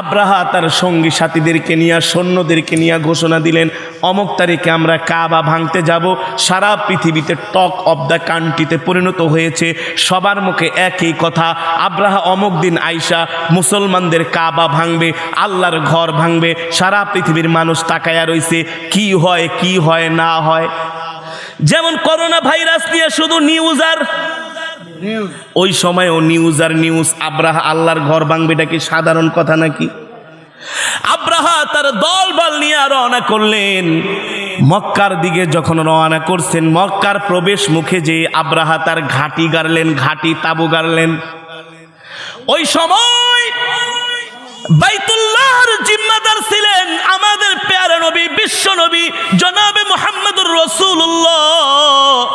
আব্রাহা তার সঙ্গী সাথীদেরকে নিয়ে, সৈন্যদেরকে নিয়ে ঘোষণা দিলেন, অমুক তারিখে আমরা কাবা ভাঙতে যাব। সারা পৃথিবীতে টক অব দ্য কান্ট্রিতে পরিণত হয়েছে। সবার মুখে একই কথা, আব্রাহা অমুক দিন আইসা মুসলমানদের কাবা ভাঙবে, আল্লাহর ঘর ভাঙবে। সারা পৃথিবীর মানুষ তাকায়া রইছে, কি হয় কি হয়, না হয়। যেমন করোনা ভাইরাস নিয়ে শুধু নিউজ আর ওই সময়ও নিউজ আর নিউজ আব্রাহা আল্লাহর ঘর এটা কি সাধারণ কথা নাকি? আব্রাহা তার দল বল নিয়ে রওনা করলেন। মক্কার দিকে যখন রওনা করছেন, মক্কার প্রবেশ মুখে যে আব্রাহা তার ঘাটি গাড়লেন, ঘাটি তাবু গাড়লেন। ওই সময় বাইতুল্লাহর ছিলেন আমাদের প্যারা নবী, বিশ্ব নবী, জনাবে মোহাম্মদুর রসুল্লাহ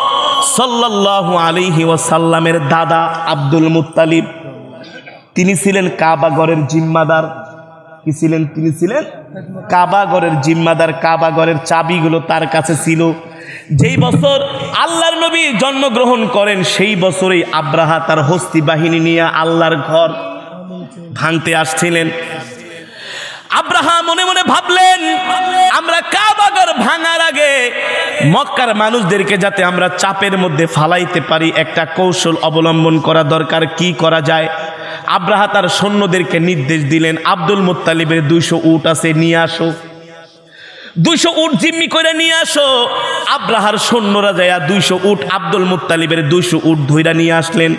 সাল্লাল্লাহু আলাইহি ওয়াসাল্লামের দাদা আব্দুল মুত্তালিব। তিনি ছিলেন কাবাগরের জিম্মাদার। কি ছিলেন? তিনি ছিলেন কাবাগরের জিম্মাদার। কাবাগরের চাবিগুলো তার কাছে ছিল। যেই বছর আল্লাহর নবী জন্মগ্রহণ করেন, সেই বছরেই আব্রাহা তার হস্তি বাহিনী নিয়ে আল্লাহর ঘর ভাঙতে আসছিলেন। আব্রাহা মনে মনে ভাবলেন, আমরা কাবাগর ভাঙার আগে মক্কার মানুষদেরকে যাতে আমরা চাপের মধ্যে ফালাইতে পারি, একটা কৌশল অবলম্বন করা দরকার, কি করা যায়? আব্রাহা তার সৈন্যদেরকে নির্দেশ দিলেন, আব্দুল মুত্তালিবের দুইশো উট আছে, নিয়ে আসো। দুইশো উট জিম্মি করে নিয়ে আসো। আব্রাহার সৈন্যরা যায় দুইশো উট আব্দুল মুত্তালিবের দুইশো উট ধইরা নিয়ে আসলেন।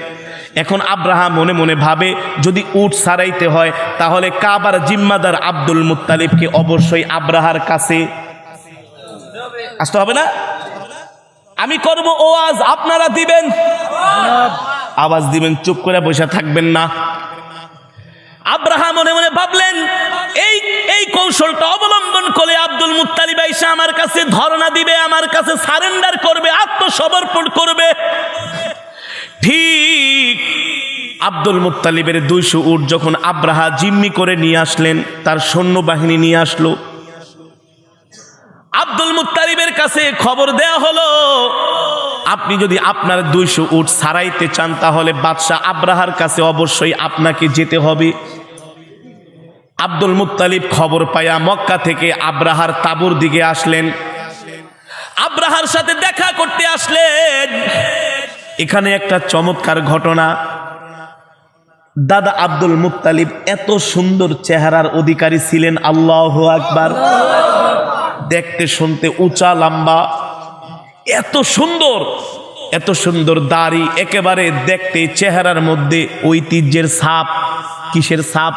এখন আব্রাহা মনে মনে ভাবে, যদি উট সারাইতে হয়, তাহলে কাবার জিম্মাদার আব্দুল মুত্তালিবকে অবশ্যই আব্রাহার কাছে আসতে হবে না? আমি করব ও আজ আপনারা দিবেন। আওয়াজ দিবেন, চুপ করে বসে থাকবেন না। আব্রাহা মনে মনে ভাবলেন, এই এই কৌশলটা অবলম্বন করে আব্দুল মুত্তালিব আইসা আমার কাছে ধর্ণা দিবে, আমার কাছে সারেন্ডার করবে, আত্মসমর্পণ করবে। ঠিক আব্দুল মুত্তালিবের দুইশো উট যখন আব্রাহা জিম্মি করে নিয়ে আসলেন, তার সৈন্যবাহিনী নিয়ে আসলো। আব্দুল মুত্তালিবের কাছে খবর দেয়া হলো, আপনি যদি আপনার দুইশো উট সারাইতে চান, তাহলে বাদশাহ আব্রাহার কাছে অবশ্যই আপনাকে যেতে হবে। আব্দুল মুত্তালিব খবর পায়া মক্কা থেকে আব্রাহার তাবুর দিকে আসলেন। আব্রাহার সাথে দেখা করতে আসলেন। এখানে একটা চমৎকার ঘটনা। দাদা আব্দুল মুক্তালিব এত সুন্দর চেহারার অধিকারী ছিলেন, আল্লাহ আকবার। দেখতে, শুনতে উঁচা, লম্বা। এত সুন্দর এত সুন্দর দাড়ি, একেবারে দেখতে চেহারার মধ্যে ঐতিহ্যের সাপ কিসের সাপ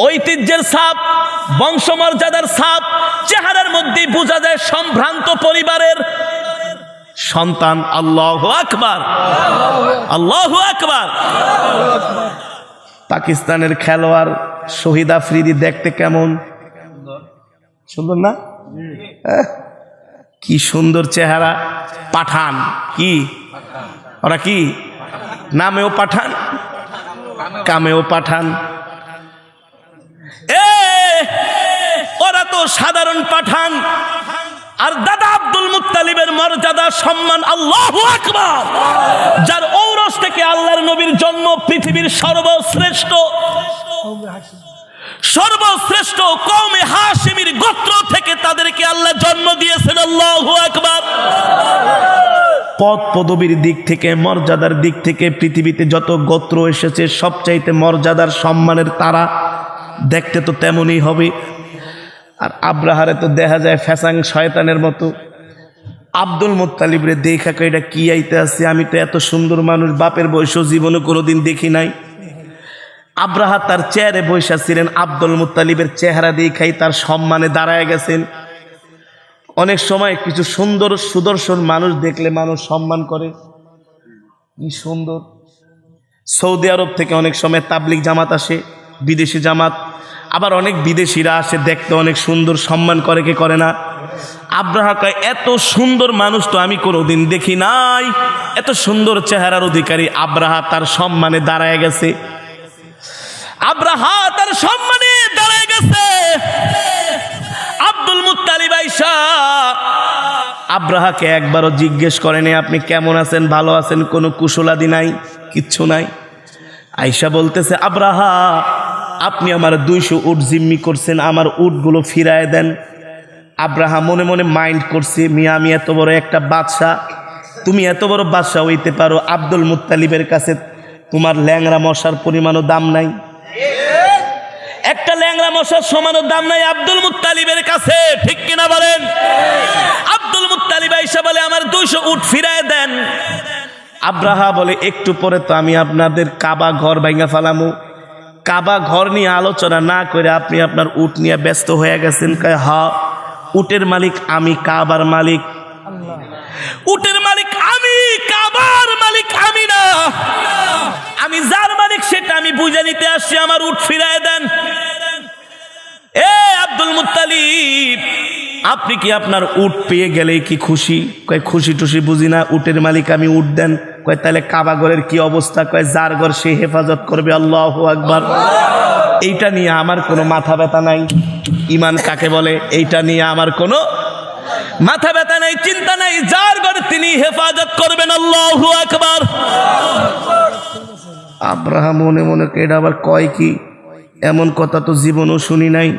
ঐতিহ্যের সাপ বংশমর্যাদার সাপ চেহারার মধ্যে বোঝা যায় সম্ভ্রান্ত পরিবারের সন্তান আল্লাহ আকবার। আল্লাহ আকবার। পাকিস্তানের খেলোয়াড় শহীদ আফ্রিদি দেখতে কেমন? সুন্দর না? আহ, কি সুন্দর চেহারা। পাঠান। কি? ওরা কি? নামেও পাঠান? কামেও পাঠান। এ! ওরা তো সাধারণ পাঠান। আর দাদা আব্দুল মুত্তালিবের মর্যাদা, সম্মান, আল্লাহ আকবার। যার ঔরস থেকে আল্লাহর নবীর জন্ম পৃথিবীর সর্বশ্রেষ্ঠ। সর্বশ্রেষ্ঠ কৌমে হাসিমির গোত্র থেকে তাদেরকে আল্লাহ জন্ম দিয়েছেন, আল্লাহ আকবার। পদ পদবীর দিক থেকে, মর্যাদার দিক থেকে পৃথিবীতে যত গোত্র এসেছে, সবচাইতে মর্যাদার, সম্মানের তারা দেখতে তো তেমনই হবে। আর আব্রাহারে তো দেখা যায় ফ্যাসাং শয়তানের মতো। আব্দুল মোত্তালিব রে দেখা এটা কি আইতে আছে? আমি তো এত সুন্দর মানুষ, বাপের বয়স জীবনে কোনোদিন দেখি নাই। আব্রাহা তার চেয়ারে বৈশা ছিলেন। আব্দুল মুত্তালিবের চেহারা দেখাই তার সম্মানে দাঁড়ায় গেছেন। অনেক সময় কিছু সুন্দর সুদর্শন মানুষ দেখলে মানুষ সম্মান করে। কি সুন্দর। সৌদি আরব থেকে অনেক সময় তাবলিক জামাত আসে, বিদেশি জামাত। আবার অনেক বিদেশিরা আসে, দেখতে অনেক সুন্দর, সম্মান করে কে করে না? আব্রাহা কয়, এত সুন্দর মানুষ তো আমি কোনোদিন দেখি নাই। এত সুন্দর চেহারার অধিকারী আব্রাহা তার সম্মানে দাঁড়ায় গেছে। আব্রাহা তার সম্মানে দাঁড়ায় গেছে। আব্দুল মুত্তালিব আইসা আব্রাহাকে একবারও জিজ্ঞেস করেনি, আপনি কেমন আছেন? ভালো আছেন? কোনো কুশলাদি নাই? কিচ্ছু নাই? আইসা বলতেছে, আব্রাহা আপনি আমার দুইশো উট জিম্মি করছেন, আমার উটগুলো ফিরায় দেন। আব্রাহা মনে মনে মাইন্ড করছে, মিয়া, আমি এত বড় একটা বাদশাহ তুমি এত বড় বাদশাহ হইতে পারো, আব্দুল মুত্তালিবের কাছে তোমার ল্যাংরা মশার পরিমাণও দাম নাই। একটা ল্যাংরা মশার সমানও দাম নাই আব্দুল মুত্তালিবের কাছে, ঠিক কিনা বলেন? আব্দুল মুত্তালিব আইসা বলে, আমার দুইশো উট ফিরায় দেন। আব্রাহা বলে, একটু পরে তো আমি আপনাদের কাবা ঘর ভাঙ্গা ফালামু। কাবা ঘর নিয়ে আলোচনা না করে আপনি আপনার উট নিয়ে ব্যস্ত হয়ে গেছেন হা, উটের মালিক আমি, কাবার মালিক। উটের মালিক আমি, কাবার মালিক আমি না। আমি যার মালিক সেটা আমি বুঝে নিতে আসছি, আমার উট ফিরায় দেন। এ আব্দুল মুত্তালিব, আপনি কি আপনার উট পেয়ে গেলেই কি খুশি? কয়, খুশি টুশি বুঝি না, উটের মালিক আমি উট দেন। কয় তাহলে কাবাগরের কি অবস্থা? কয়, যার ঘর সে হেফাজত করবে, আল্লাহ আকবার। এইটা নিয়ে আমার কোনো মাথা ব্যথা নাই। ইমান কাকে বলে? এইটা নিয়ে আমার কোনো মাথা ব্যথা নাই, চিন্তা নাই। যার ঘর তিনি হেফাজত করবেন, আল্লাহ আকবার। আব্রাহাম মনে মনে এটা আবার কয় কি? এমন কথা তো জীবনও শুনি নাই।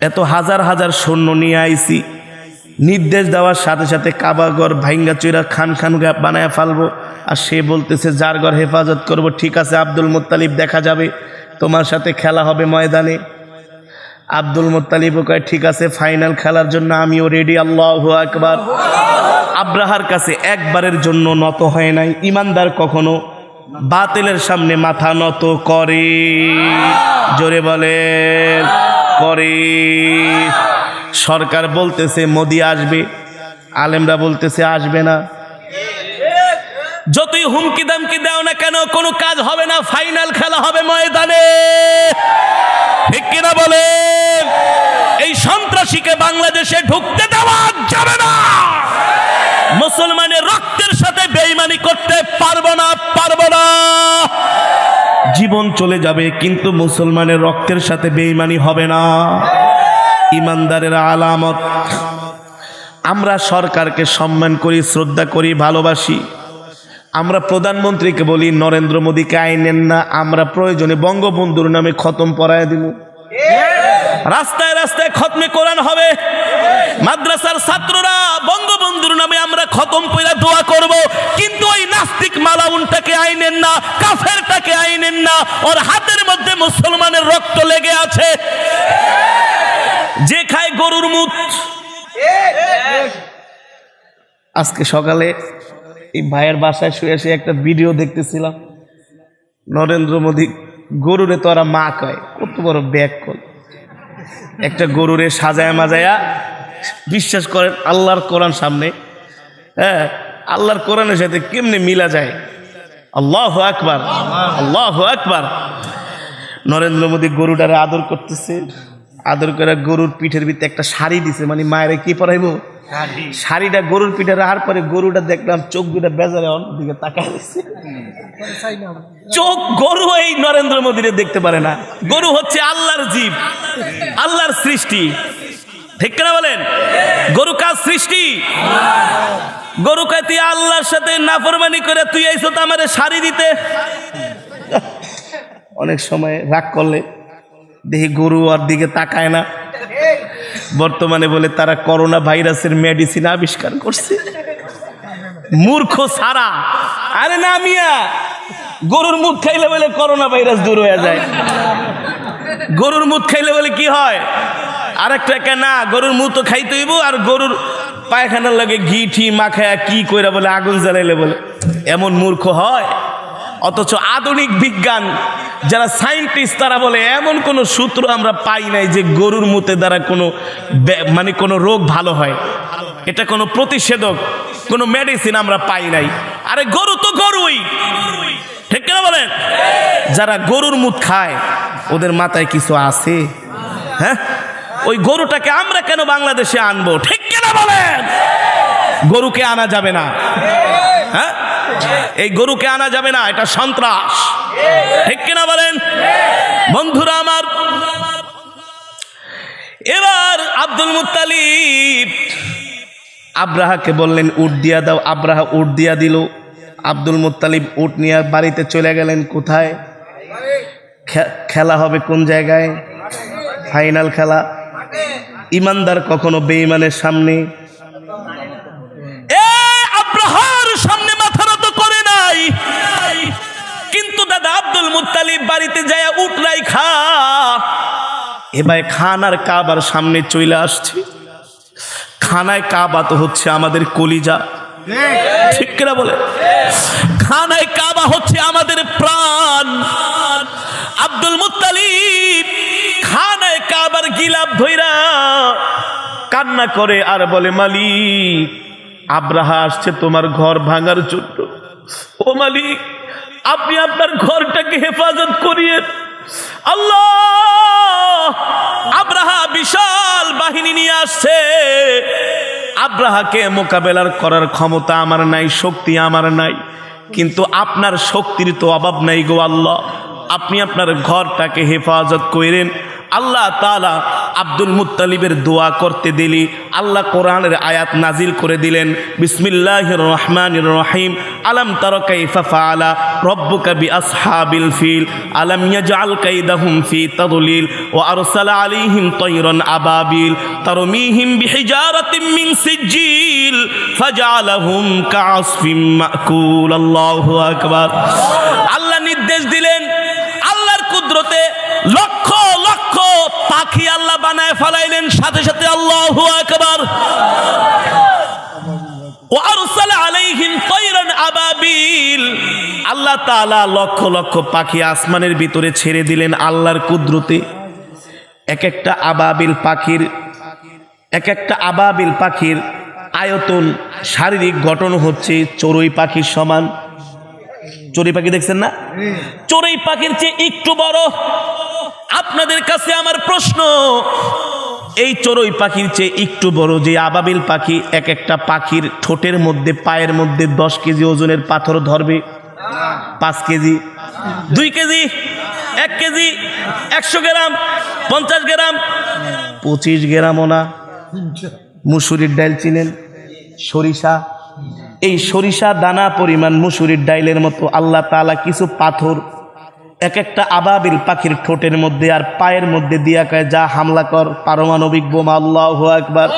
এত হাজার হাজার সৈন্য নিয়ে আইছি। নির্দেশ দেওয়ার সাথে সাথে কাবাগর ভাইঙ্গা চৈরা খান খান বানায় ফালবো। আর সে বলতেছে, যার ঘর হেফাজত করব, ঠিক আছে, আব্দুল মোত্তালিব দেখা যাবে। তোমার সাথে খেলা হবে ময়দানে। আব্দুল মোত্তালিবও কয়, ঠিক আছে, ফাইনাল খেলার জন্য আমিও রেডি, আল্লাহ আকবার। আব্রাহার কাছে একবারের জন্য নত হয় নাই। ইমানদার কখনো বাতিলের সামনে মাথা নত করে। জোরে বলেন, করে। সরকার বলতেছে, মোদি আসবে। আলেমরা বলতেছে, আসবে না। যতই হুমকি দামকি দাও না কেন, কোনো কাজ হবে না, ফাইনাল খেলা হবে ময়দানে। ঠিক কিনা বলেন এই সন্ত্রাসীকে বাংলাদেশে ঢুকতে দেওয়া যাবে না। মুসলমানের রক্তের সাথে বেইমানি করতে পারব না পারব না। জীবন চলে যাবে, কিন্তু মুসলমানের রক্তের সাথে বেইমানি হবে না। ইমানদারের আলামত। আমরা সরকারকে সম্মান করি, শ্রদ্ধা করি, ভালোবাসি। আমরা প্রধানমন্ত্রীকে বলি, নরেন্দ্র মোদীকে আইনেন না, আমরা প্রয়োজনে বঙ্গবন্ধুর নামে খতম পড়ায় দিব। রাস্তায় রাস্তায় খতমে কোরআন হবে। মাদ্রাসার ছাত্ররা বঙ্গবন্ধুর নামে আমরা খতম পয়লা দোয়া করব, কিন্তু ওই নাস্তিক মালাউনটাকে আইনেন না, কাফেরটাকে আইনেন না, ওর হাতের মধ্যে মুসলমানের রক্ত লেগে আছে। যে খায় গরুর মুখ আজকে সকালে এই ভাইয়ের বাসায় শুয়ে শুয়ে একটা ভিডিও দেখতেছিলাম। নরেন্দ্র মোদী, গরুরে তো ওরা মা কয়, কত বড় ব্যাগ কল একটা গরুরে সাজায় মাজায়া বিশ্বাস করেন, আল্লাহর কোরআন সামনে হ্যাঁ আল্লাহর কোরআনের সাথে কেমনে মিলা যায়? আল্লাহ আকবার আল্লাহ আকবার। নরেন্দ্র মোদী গরুটারে আদর করতেছে। আদর করে গরুর পিঠের ভিতরে একটা শাড়ি দিছে। মানে মায়ের কি পরাইবো? শাড়িটা গরুর পিঠে রাখার পরে গরুটা দেখলাম চোখ দুটা বেজারে অন্যদিকে তাকায় দিচ্ছে চোখ গরু এই নরেন্দ্র মোদীরে দেখতে পারে না। গরু হচ্ছে আল্লাহর জীব আল্লাহর সৃষ্টি। ঠিক না বলেন? গরু কাজ সৃষ্টি? গরু তুই আল্লাহর সাথে নাফরমানি করে তুই আইসো তো আমারে শাড়ি দিতে। অনেক সময় রাগ করলে দেখি গরু ওর দিকে তাকায় না। বর্তমানে বলে তারা করোনা ভাইরাসের মেডিসিন আবিষ্কার করছে। মূর্খ সারা। আরে না মিয়া, গরুর মুখ খাইলে বলে করোনা ভাইরাস দূর হয়ে যায়। গরুর মুখ খাইলে বলে কি হয়? আরেকটা কে না, গরুর মুখ তো খাইতে হইব আর গরুর পায়খানার লাগে ঘি ঠি মাখায়া কি কইরা বলে আগুন জ্বালাইলে বলে। এমন মূর্খ হয়? অথচ আধুনিক বিজ্ঞান, যারা সায়েন্টিস্ট তারা বলে এমন কোনো সূত্র আমরা পাই নাই যে গরুর মুতে দ্বারা কোনো মানে কোনো রোগ ভালো হয়। এটা কোনো প্রতিষেধক, কোনো মেডিসিন আমরা পাই নাই। আরে গরু তো গরুই। ঠিক কেন বলেন? যারা গরুর মুখ খায়, ওদের মাথায় কিছু আছে? হ্যাঁ? ওই গরুটাকে আমরা কেন বাংলাদেশে আনব? ঠিক কেন বলেন? গরুকে আনা যাবে না। হ্যাঁ? এই গরুকে আনা যাবে না, এটা সন্ত্রাস। ঠিক কিনা বলেন? বন্ধুরা আমার, এবার আব্দুল মুত্তালিব আব্রাহাকে বললেন, উট দিয়া দাও। আব্রাহা উট দিয়া দিল। আব্দুল মুত্তালিব উট নিয়ে বাড়িতে চলে গেলেন কোথায়? খেলা হবে কোন জায়গায়? ফাইনাল খেলা। ইমানদার কখনো বেঈমানের সামনে মুত্তালিব বাড়িতে যায় উঠলাই খা। এবার খান আর কাবার সামনে চলে আসছে। খানায় কাবা তো হচ্ছে আমাদের কলিজা। ঠিক কিনা বলে? খানায় কাবা হচ্ছে আমাদের প্রাণ। আব্দুল মুত্তালিব খানায় কাবার গিলাপ ধইরা কান্না করে আর বলে, মালিক, আব্রাহা আসছে তোমার ঘর ভাঙার জন্য। ও মালিক আপনি আপনার ঘরটাকে হেফাজত করিয়ে আল্লাহ, আব্রাহা বিশাল বাহিনী নিয়ে আসছে। আব্রাহাকে মোকাবেলার করার ক্ষমতা আমার নাই, শক্তি আমার নাই। কিন্তু আপনার শক্তির তো অভাব নাই গো আল্লাহ। আপনি আপনার ঘরটাকে হেফাজত করেন। আল্লাহ তালা আব্দুল মুত্তালিবের দোয়া করতে দিলি, আল্লাহ কোরআনের আয়াত নাজিল করে দিলেন বিসমিল্লাহ রহমান রহিম, আলম তারকাইফা ফাআলা রব্বুকা বিআসহাবিল ফিল, আলম ইয়াজআল কাইদাহুম ফি তাদলিল, ওয়া আরসালা আলাইহিম তায়রান আবাবিল, তারমিহিম বিহিজারাতিন মিন সিজিল ফাজআলাহুম কাআসফিম মাকুল, আল্লাহু আকবার। আল্লাহ নির্দেশ দিলেন, আল্লাহর কুদরতে লক্ষ পাখি আল্লাহ বানায় ফেলাইলেন, সাথে সাথে আল্লাহু আকবার। আল্লাহ তাআলা লক্ষ লক্ষ পাখি আসমানের ভিতরে ছেড়ে দিলেন আল্লাহর কুদরতে। এক একটা আবাবিল পাখির, এক একটা আবাবিল পাখির আয়তন, শারীরিক গঠন হচ্ছে চড়ুই পাখির সমান। চড়ুই পাখি দেখছেন না? চড়ুই পাখির চেয়ে একটু বড়। আপনাদের কাছে আমার প্রশ্ন এই চড়ুই পাখির চেয়ে একটু বড় যে আবাবিল পাখি এক একটা পাখির ঠোঁটের মধ্যে পায়ের মধ্যে দশ কেজি ওজনের পাথর ধরবে? পাঁচ কেজি? দুই কেজি? এক কেজি? একশো গ্রাম? পঞ্চাশ গ্রাম? পঁচিশ গ্রামও না। মুসুরির ডাইল চিনেন? সরিষা? এই সরিষা দানা পরিমাণ মুসুরির ডাইলের মতো আল্লাহ তাআলা কিছু পাথর এক একটা আবাবিল পাখির ঠোঁটের মধ্যে আর পায়ের মধ্যে দিয়া কয় যা হামলা কর পারমাণবিক বোমা আল্লাহ একবার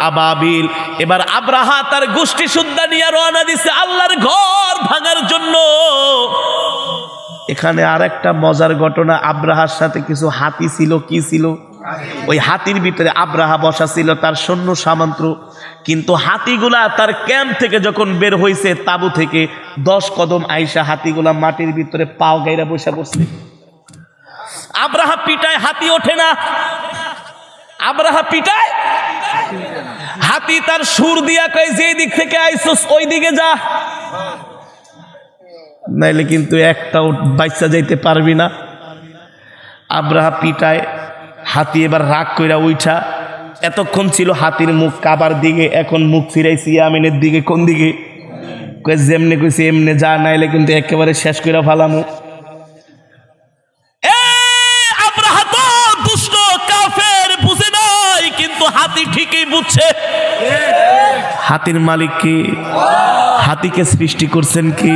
আবাবিল। এবার আব্রাহা তার গোষ্ঠী নিয়ে রওনা দিছে আল্লাহর ঘর ভাঙার জন্য। এখানে আর একটা মজার ঘটনা আব্রাহার সাথে কিছু হাতি ছিল কি ছিল? ওই হাতির ভিতরে আব্রাহা বসা ছিল, তার সৈন্য সামন্ত কিন্তু হাতিগুলা তার ক্যাম্প থেকে যখন বের হয়েছে তাবু থেকে দশ কদম আইসা হাতিগুলা মাটির ভিতরে পাও গাইরা বসে পড়ছে। আব্রাহা পিটায়, হাতি ওঠে না। আব্রাহা পিটায়। হাতি তার সুর দিয়া কয় যে দিক থেকে আইসোস, ওই দিকে যা। নাইলে কিন্তু একটাও বাচ্চা যাইতে পারবি না। আব্রাহা পিটায় হাতি এবার রাগ কইরা উঠা এতক্ষণ ছিল হাতির মুখ কাবার দিকে, এখন মুখ ফিরাইছি আমিনের দিকে, কোন দিকে? যেমনে কইছি এমনে যা, নাইলে কিন্তু একেবারে শেষ কইরা ফালামু। হাতি ঠিকই বুঝছে। হাতির মালিক কি? হাতিকে সৃষ্টি করছেন কি?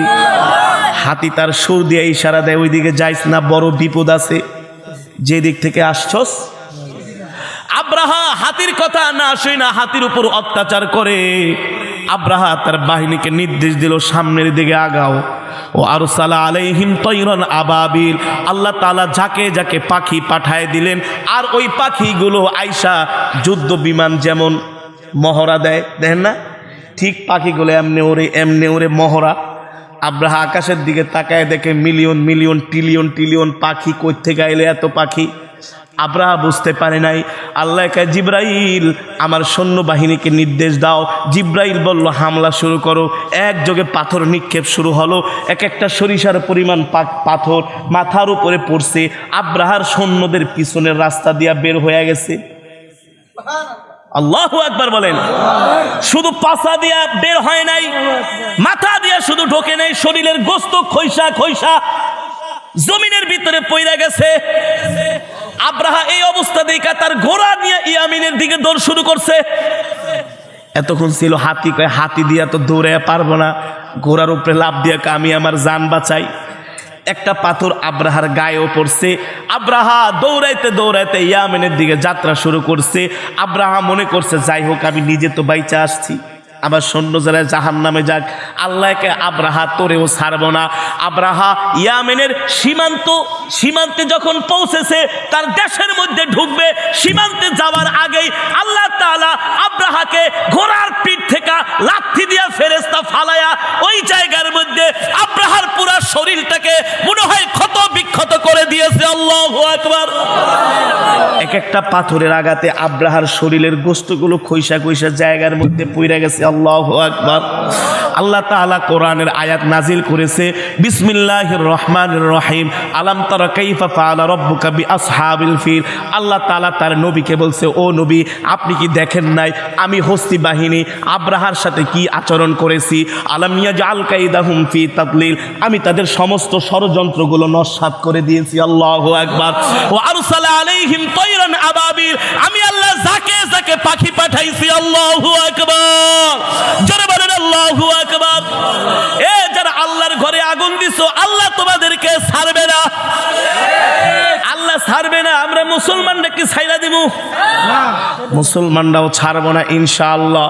হাতি তার সুর দিয়ে ইশারা দেয়, ওইদিকে যাইস না, বড় বিপদ আছে। যে দিক থেকে আসছস? আব্রাহা হাতির কথা না শুই না হাতির উপর অত্যাচার করে। আব্রাহা তার বাহিনীকে নির্দেশ দিল, সামনের দিকে আগাও। ও আরও সালা আলাইহিম তৈরন আবাবিল। আল্লাহ তালা যাকে যাকে পাখি পাঠায় দিলেন, আর ওই পাখিগুলো আইসা যুদ্ধ বিমান যেমন মহড়া দেয়, দেখেন না? ঠিক পাখিগুলো এমনি ওরে এমনি ওরে মহড়া। আব্রাহা আকাশের দিকে তাকায় দেখে মিলিয়ন মিলিয়ন ট্রিলিয়ন ট্রিলিয়ন পাখি কই আইলে এত পাখি? আব্রাহা বুঝতে পারে নাই। আল্লাহ কয় জিব্রাইল, আমার সৈন্য বাহিনীকে নির্দেশ দাও। জিব্রাইল বলল, হামলা শুরু করো। একযোগে পাথর নিক্ষেপ শুরু হলো। এক একটা সরিষার পরিমাণ পাথর মাথার উপরে পড়ছে। আব্রাহার সৈন্যদের পিছনের রাস্তা দিয়া বের হয়ে গেছে। আল্লাহ একবার বলেন। শুধু পাশা দিয়া বের হয় নাই, মাথা দিয়া শুধু ঢোকে নাই, শরীরের গোস্ত খৈসা খৈসা জমিনের ভিতরে পইরা গেছে। আব্রাহা এই অবস্থা দেখা তার ঘোড়া নিয়ে ইয়ামিনের দিকে দৌড় শুরু করছে। এতক্ষণ ছিল হাতি, কয় হাতি দিয়া তো দৌড়ে পারব না, ঘোড়ার উপরে লাভ দিয়া আমি আমার যান বাঁচাই। একটা পাথর আব্রাহার গায়েও পড়ছে। আব্রাহা দৌড়াইতে দৌড়াইতে ইয়ামেনের দিকে যাত্রা শুরু করছে। আব্রাহা মনে করছে, যাই হোক, আমি নিজে তো বাইচা আসছি। আবার সৈন্য যারা জাহান নামে যাক, আল্লাহকে আব্রাহা তোরেও ছাড়ব না। আব্রাহা ইয়ামেনের সীমান্ত, সীমান্তে যখন পৌঁছেছে, তার দেশের মধ্যে ঢুকবে। সীমান্তে যাওয়ার আগেই আল্লাহ তাআলা আব্রাহাকে ঘোড়ার পিঠ থেকে লাথি দিয়া ফেরেস্তা ফালায়া ওই জায়গার মধ্যে আব্রাহার পুরা শরীরটাকে মনে হয় ক্ষত বিক্ষত করে দিয়েছে। আল্লাহ একবার এক একটা পাথরের আঘাতে আব্রাহার শরীরের গোস্তগুলো খৈসা খৈসা জায়গার মধ্যে পইরা গেছে। আল্লাহ আকবার। কোরআনের আয়াত নাজিল করেছে রহিম। আল্লাহ তার নবীকে বলছে, ও নবী, আপনি কি দেখেন নাই? আমি হস্তি বাহিনী, আব্রাহার সাথে কি আচরণ করেছি? আমি তাদের সমস্ত ষড়যন্ত্রগুলো নস্যাৎ করে দিয়েছি, আল্লাহু ও আলাইহিম আবাবিল। আমি আল্লাহ পাখি পাঠাইছি, আল্লাহু জোরে বলেন আল্লাহু আকবার। এ যারা আল্লাহর ঘরে আগুন দিছো আল্লাহ তোমাদেরকে ছাড়বে না। আল্লাহ ছাড়বে না আমরা মুসলমানরা কি ছাইরা দিব মুসলমানরাও ছাড়বো না ইনশাআল্লাহ।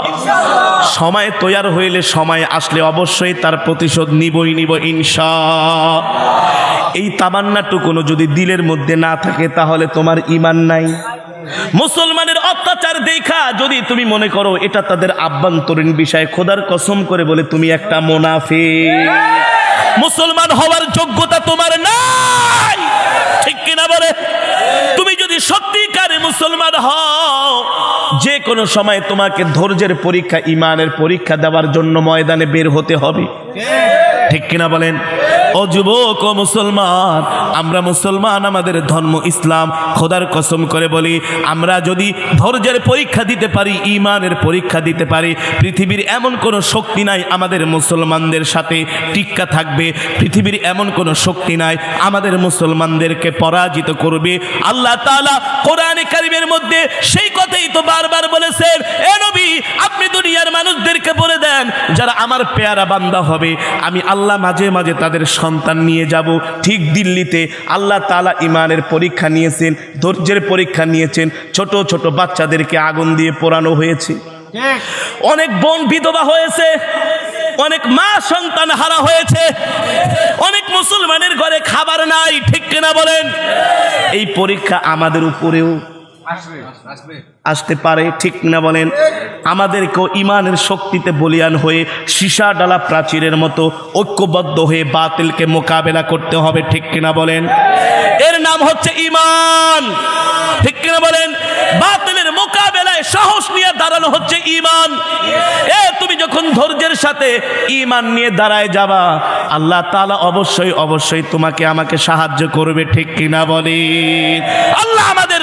সময় তৈয়ার হইলে সময় আসলে অবশ্যই তার প্রতিশোধ নিবই নিব ইনশা। এই তামান্নাটুকুনো যদি দিলের মধ্যে না থাকে তাহলে তোমার ইমান নাই। মুসলমানের অত্যাচার দেখা যদি তুমি মনে করো এটা তাদের আভ্যন্তরীণ বিষয়, খোদার কসম করে বলে তুমি একটা মোনাফে মুসলমান হওয়ার যোগ্যতা তোমার নাই। ঠিক কিনা বলে? তুমি যদি সত্যিকারে মুসলমান হও, যে কোনো সময় তোমাকে ধৈর্যের পরীক্ষা, ইমানের পরীক্ষা দেওয়ার জন্য ময়দানে বের হতে হবে। ঠিক কিনা বলেন? ও যুবক, ও মুসলমান, আমরা মুসলমান, আমাদের ধর্ম ইসলাম, খোদার কসম করে বলি, আমরা যদি ধৈর্যের পরীক্ষা দিতে পারি ইমানের পরীক্ষা দিতে পারি, পৃথিবীর এমন কোনো শক্তি নাই আমাদের মুসলমানদের সাথে টিক্কা থাকবে, পৃথিবীর এমন কোনো শক্তি নাই আমাদের মুসলমানদেরকে পরাজিত করবে। আল্লাহ তাআলা কোরআনে কারিমের মধ্যে সেই কথাই তো বারবার বলেছেন এ নবী আপনি দুনিয়ার মানুষদেরকে বলে দেন যারা আমার পেয়ারা বান্দা হবে, আমি আল্লাহ মাঝে মাঝে তাদের সন্তান নিয়ে যাব। ঠিক দিল্লিতে আল্লাহ তালা ইমানের পরীক্ষা নিয়েছেন, ধৈর্যের পরীক্ষা নিয়েছেন, ছোট ছোট বাচ্চাদেরকে আগুন দিয়ে পোড়ানো হয়েছে। অনেক বোন বিধবা হয়েছে, অনেক মা সন্তান হারা হয়েছে, অনেক মুসলমানের ঘরে খাবার নাই, ঠিক কিনা বলেন? এই পরীক্ষা আমাদের উপরেও। আসতে পারে, ঠিক না বলেন? আমাদেরকেও ইমানের শক্তিতে বলিয়ান হয়ে সীসা ডালা প্রাচীরের মতো ঐক্যবদ্ধ হয়ে বাতিলকে মোকাবেলা করতে হবে, ঠিক কিনা বলেন? এর নাম হচ্ছে ইমান। ঠিক কিনা বলেন? বাতিলের মোকাবেলায় সাহস নিয়ে দাঁড়ানো হচ্ছে ইমান। এ, তুমি যখন ধৈর্যের সাথে ইমান নিয়ে দাঁড়ায় যাবা, আল্লাহ তালা অবশ্যই অবশ্যই তোমাকে আমাকে সাহায্য করবে, ঠিক কিনা বলেন? আল্লাহ আমাদের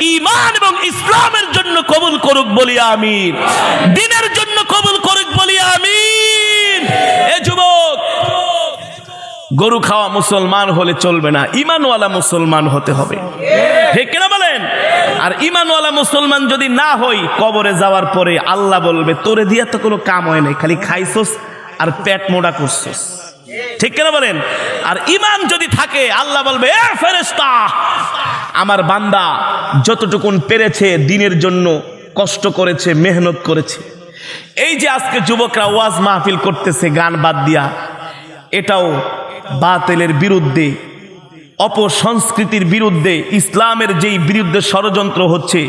ইমান এবং ইসলামের জন্য কবুল করুক বলি আমিন। দিনের জন্য কবুল করুক বলি আমিন। এ যুবক, গরু খাওয়া মুসলমান হলে চলবে না ইমানওয়ালা মুসলমান হতে হবে। ঠিক কিনা বলেন? আর ইমানওয়ালা মুসলমান যদি না হই, কবরে যাওয়ার পরে আল্লাহ বলবে, তোরে দিয়া তো কোনো কাম হয় নাই, খালি খাইছস আর পেট মোড়া করছস। ঠিক কিনা বলেন? আর ইমান যদি থাকে, আল্লাহ বলবে ফেরেস্তা আমার বান্দা যতটুকুন পেরেছে দিনের জন্য, কষ্ট করেছে, মেহনত করেছে। এই যে আজকে যুবকরা ওয়াজ মাহফিল করতেছে, গান বাদ দিয়া, এটাও বাতেলের বিরুদ্ধে, অপসংস্কৃতির বিরুদ্ধে, ইসলামের যেই বিরুদ্ধে ষড়যন্ত্র হচ্ছে,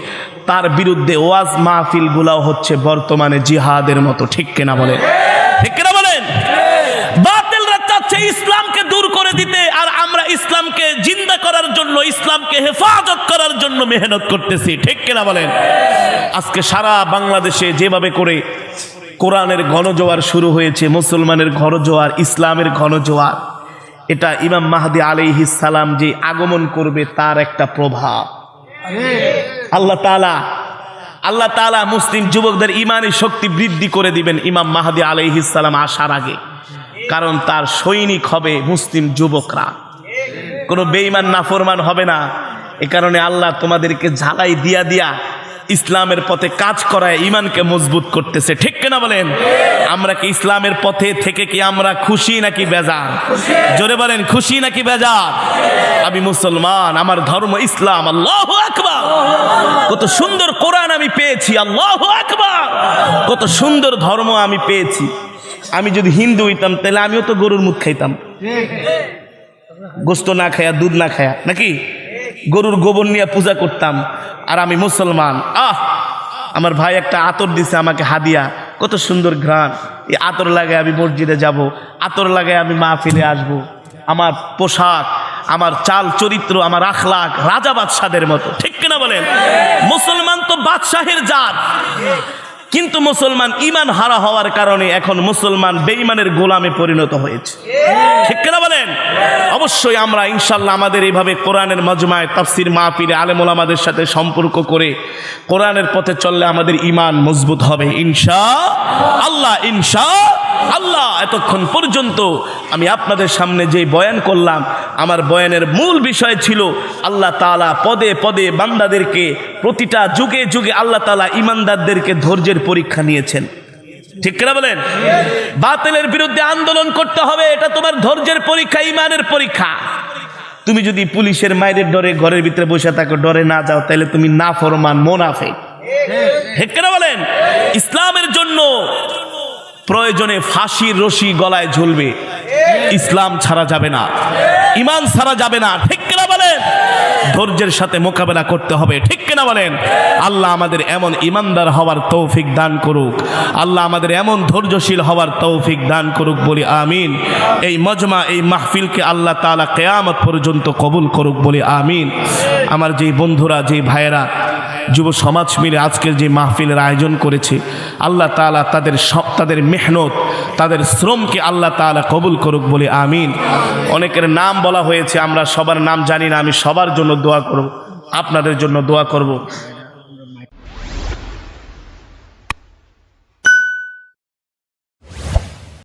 তার বিরুদ্ধে ওয়াজ মাহফিলগুলাও হচ্ছে বর্তমানে জিহাদের মতো, ঠিক কেনা বলেন? ঠিক কিনা চাচ্ছে ইসলামকে দূর করে দিতে আর আমরা ইসলামকে জিন্দা করার জন্য, ইসলামকে হেফাজত করার জন্য মেহনত করতেছি। ঠিক কিনা বলেন? আজকে সারা বাংলাদেশে যেভাবে করে কোরআনের ঘনজোয়ার শুরু হয়েছে, মুসলমানের ঘনজোয়ার, ইসলামের ঘনজোয়ার, এটা ইমাম মাহাদি আলাইহিস সালাম যে আগমন করবে তার একটা প্রভাব। আল্লাহ তাআলা আল্লাহ তাআলা মুসলিম যুবকদের ইমানের শক্তি বৃদ্ধি করে দিবেন ইমাম মাহাদি আলাইহিস সালাম আসার আগে। কারণ তার সৈনিক হবে মুসলিম যুবকরা। কোনো বেঈমান নাফরমান হবে না। এ কারণে আল্লাহ তোমাদেরকে ঝালাই দিয়া দিয়া ইসলামের পথে কাজ করায় ইমানকে মজবুত করতেছে। ঠিক কিনা বলেন? আমরা কি ইসলামের পথে থেকে কি আমরা খুশি নাকি বেজার? জোরে বলেন, খুশি নাকি বেজার? আমি মুসলমান, আমার ধর্ম ইসলাম, আল্লাহ আকবার। কত সুন্দর কোরআন আমি পেয়েছি, আল্লাহ আকবার। কত সুন্দর ধর্ম আমি পেয়েছি। আমি যদি হিন্দু হইতাম, তাহলে আমিও তো গরুর মুখ খাইতাম। গোস্ত না খায়া, দুধ না খায়া, নাকি? গরুর গোবর নিয়ে পূজা করতাম, আর আমি মুসলমান। আহ! আমার ভাই একটা আতর দিছে আমাকে হাদিয়া, কত সুন্দর ঘ্রাণ। এই আতর লাগায় আমি মসজিদে যাব, আতর লাগায় আমি মা ফিরে আসব। আমার পোশাক, আমার চাল চরিত্র, আমার আখলাক রাজা বাদশাদের মতো। ঠিক কিনা বলেন? মুসলমান তো বাদশাহের জাত। কিন্তু মুসলমান ইমান হারা হওয়ার কারণে এখন মুসলমান বেইমানের গোলামে পরিণত হয়েছে। ঠিক কেনা বলেন? অবশ্যই আমরা ইনশাল্লাহ আমাদের এইভাবে কোরআনের মজমায়, তাফসির আলেমুল আমাদের সাথে সম্পর্ক করে কোরআনের পথে চললে আমাদের ইমান মজবুত হবে। ইনশা আল্লাহ, ইনশা আল্লাহ, এতক্ষণ পর্যন্ত আমি আপনাদের সামনে যে বয়ান করলাম, আমার বয়ানের মূল বিষয় ছিল আল্লাহ তাআলা পদে পদে বান্দাদেরকে প্রতিটা যুগে যুগে আল্লাহ তাআলা ইমানদারদেরকে ধৈর্যের পরীক্ষা নিয়েছেন। ঠিক কিনা বলেন? বাতিলের বিরুদ্ধে আন্দোলন করতে হবে, এটা তোমার ধৈর্যের পরীক্ষা ইমানের পরীক্ষা। তুমি যদি পুলিশের মায়ের ডরে ঘরের ভিতরে বসে থাকো, ডরে না যাও, তাহলে তুমি না ফরমান মোনাফে ঠিক কিনা বলেন? ইসলামের জন্য প্রয়োজনে ফাঁসির রশি গলায় ঝুলবে। ইসলাম ছাড়া যাবে না। ইমান ছাড়া যাবে না। ঠিক কিনা বলেন? ধৈর্যের সাথে মোকাবেলা করতে হবে। ঠিক কিনা বলেন? আল্লাহ আমাদের এমন ইমানদার হওয়ার তৌফিক দান করুক। আল্লাহ আমাদের এমন ধৈর্যশীল হওয়ার তৌফিক দান করুক বলি আমিন। এই মজমা, এই মাহফিলকে আল্লাহ তাআলা কেয়ামত পর্যন্ত কবুল করুক বলি আমিন। আমার যেই বন্ধুরা, যেই ভাইয়েরা যুব সমাজ মিলে আজকের যে মাহফিলের আয়োজন করেছে, আল্লাহ তালা তাদের সব, তাদের মেহনত, তাদের শ্রমকে আল্লাহ তালা কবুল করুক বলে আমিন। অনেকের নাম বলা হয়েছে, আমরা সবার নাম জানি না, আমি সবার জন্য দোয়া করব, আপনাদের জন্য দোয়া করব।